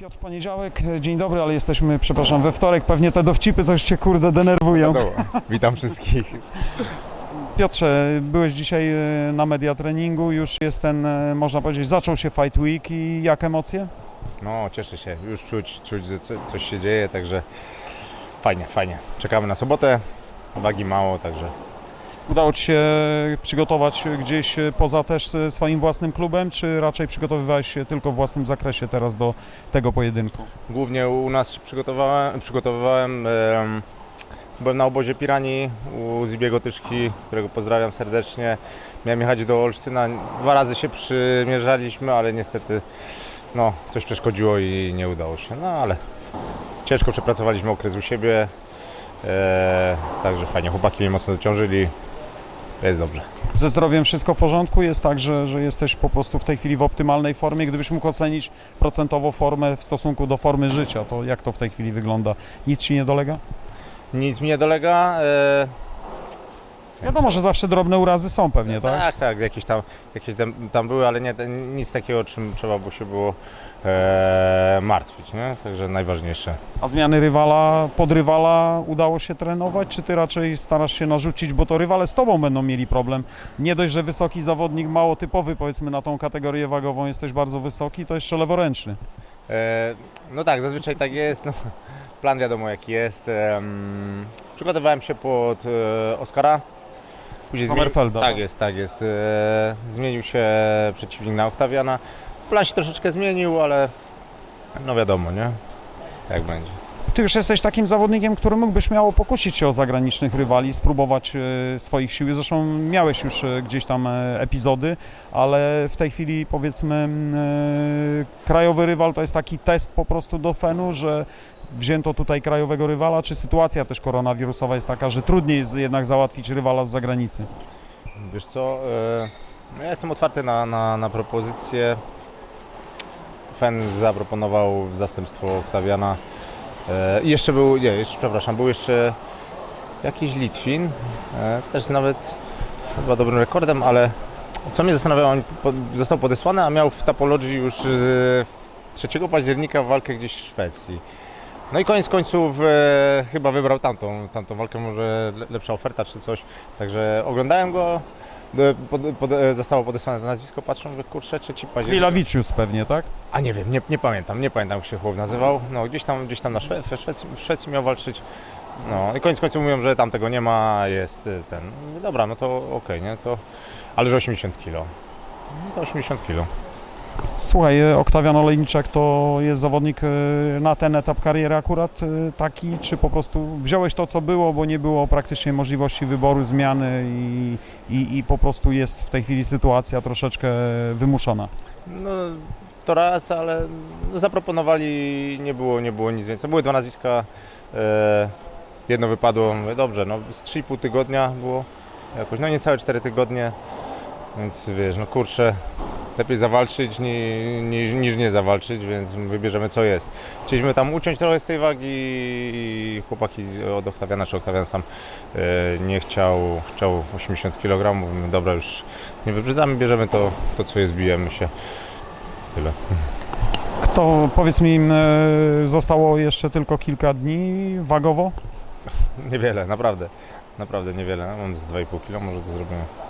Piotr Poniedziałek, dzień dobry, ale jesteśmy, przepraszam, we wtorek. Pewnie te dowcipy to już Cię kurde denerwują. Dobra, witam wszystkich. Piotrze, byłeś dzisiaj e, na media treningu, już jest ten, e, można powiedzieć, zaczął się Fight Week i jak emocje? No, cieszę się, już czuć, czuć, że co- coś się dzieje, także fajnie, fajnie. Czekamy na sobotę, wagi mało, także Udało Ci się przygotować gdzieś poza też swoim własnym klubem, czy raczej przygotowywałeś się tylko w własnym zakresie teraz do tego pojedynku? głównie u nas przygotowałem, przygotowywałem em, byłem na obozie Pirani u Zibiego Tyszki, którego pozdrawiam serdecznie. Miałem jechać do Olsztyna, dwa razy się przymierzaliśmy, ale niestety no, coś przeszkodziło i nie udało się, no ale ciężko przepracowaliśmy okres u siebie, e, także fajnie, chłopaki mnie mocno dociążyli, jest dobrze. Ze zdrowiem wszystko w porządku? Jest tak, że, że jesteś po prostu w tej chwili w optymalnej formie? Gdybyś mógł ocenić procentowo formę w stosunku do formy życia, to jak to w tej chwili wygląda? Nic Ci nie dolega? Nic mi nie dolega. E, Wiadomo, że zawsze drobne urazy są pewnie, tak? tak, tak, jakieś tam, jakieś tam, tam były, ale nie, nic takiego, czym trzeba by się było e, martwić, nie? Także najważniejsze. A zmiany rywala, pod rywala udało się trenować, czy ty raczej starasz się narzucić, bo to rywale z tobą będą mieli problem? Nie dość, że wysoki zawodnik, mało typowy powiedzmy na tą kategorię wagową, jesteś bardzo wysoki, to jeszcze leworęczny. E, no tak, zazwyczaj tak jest. No, plan wiadomo jaki jest. Em, przygotowałem się pod e, Oscara. Później Sommerfelda, Tak jest, tak jest. E, zmienił się przeciwnik na Oktawiana. Plan się troszeczkę zmienił, ale no wiadomo, nie? Jak będzie. Ty już jesteś takim zawodnikiem, który mógłbyś miało pokusić się o zagranicznych rywali, spróbować e, swoich sił. Zresztą miałeś już e, gdzieś tam epizody, ale w tej chwili powiedzmy krajowy rywal to jest taki test po prostu do fenu, że wzięto tutaj krajowego rywala, czy sytuacja też koronawirusowa jest taka, że trudniej jest jednak załatwić rywala z zagranicy? Wiesz co, e, no ja jestem otwarty na, na, na propozycje. Fen zaproponował zastępstwo Oktawiana. E, i jeszcze był, nie, jeszcze, przepraszam, był jeszcze jakiś Litwin, e, też nawet chyba dobrym rekordem, ale co mnie zastanawiało, on został podesłany, a miał w Tapologii już e, 3 października walkę gdzieś w Szwecji. No i koniec końców e, chyba wybrał tamtą, tamtą walkę, może le- lepsza oferta czy coś. Także oglądałem go, e, pod, pod, e, zostało podesłane to nazwisko, patrzą, że kurczę, 3 października. Chwilawicius pewnie, tak? A nie wiem, nie, nie pamiętam, nie pamiętam jak się chłop nazywał. No gdzieś tam, gdzieś tam na Szwe- w, Szwecji, w Szwecji miał walczyć. No i koniec końców mówią, że tam tego nie ma, jest y, ten. Dobra, no to okej, nie? To, ale że 80 kg. No to 80 kg. Słuchaj, e, Oktawian Olejniczak to jest zawodnik e, na ten etap kariery akurat e, taki, czy po prostu wziąłeś to, co było, bo nie było praktycznie możliwości wyboru, zmiany i, i, i po prostu jest w tej chwili sytuacja troszeczkę wymuszona? No to raz, ale no, zaproponowali, nie było, nie było nic więcej. Były dwa nazwiska, jedno wypadło, mówię, dobrze, no z 3,5 tygodnia było jakoś, no niecałe 4 tygodnie, więc wiesz, no kurczę, lepiej zawalczyć ni, niż, niż nie zawalczyć, więc wybierzemy co jest. Chcieliśmy tam uciąć trochę z tej wagi i chłopaki od Oktawiana, czy Oktawian sam e, nie chciał, chciał 80 kg, mówimy, dobra, już nie wybrzydzamy, bierzemy to, to co jest, bijemy się. Tyle. Kto, powiedz mi, e, zostało jeszcze tylko kilka dni wagowo? Niewiele, naprawdę. Naprawdę niewiele. Mam z 2,5 kg, może to zrobimy.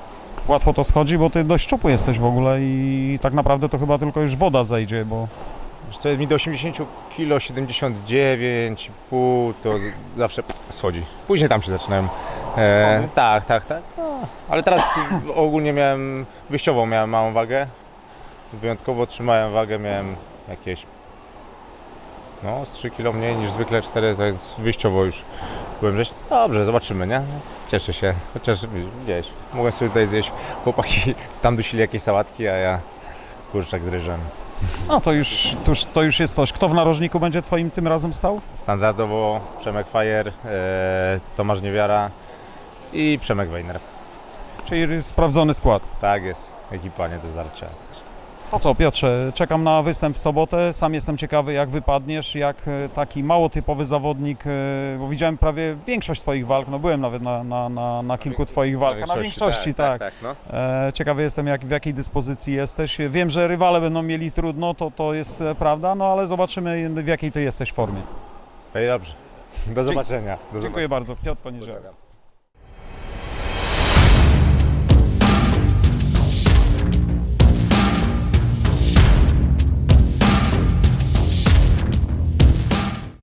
Łatwo to schodzi, bo ty dość szczupły jesteś w ogóle i tak naprawdę to chyba tylko już woda zejdzie, bo Wiesz co, mi do 80 kg, 79,5 to z- zawsze schodzi. Później tam się zaczynają. E, Schody? tak, tak, tak. No, ale teraz ogólnie miałem, wyjściowo miałem małą wagę. Wyjątkowo trzymałem wagę, miałem jakieś no, z 3 kg mniej niż zwykle 4, to jest wyjściowo już byłem rzeź. Dobrze, zobaczymy, nie? Cieszę się, chociaż widziałeś, mogłem sobie tutaj zjeść, chłopaki tam dusili jakieś sałatki, a ja kurczak z ryżem. no to już, to już, to już jest coś. Kto w narożniku będzie twoim tym razem stał? Standardowo Przemek Fajer, e, Tomasz Niewiara i Przemek Weiner. Czyli sprawdzony skład. Tak jest, ekipa nie do zdarcia. To co, Piotrze, czekam na występ w sobotę. Sam jestem ciekawy, jak wypadniesz, jak e, taki mało typowy zawodnik, e, bo widziałem prawie większość Twoich walk, no byłem nawet na, na, na, na kilku Twoich walkach, na większości, tak. tak no. E, Ciekawy jestem, jak, w jakiej dyspozycji jesteś. Wiem, że rywale będą mieli trudno, to, to jest prawda, no ale zobaczymy, w jakiej Ty jesteś formie. No i dobrze. Do zobaczenia. Do Dziękuję bardzo. Piotr zobaczenia.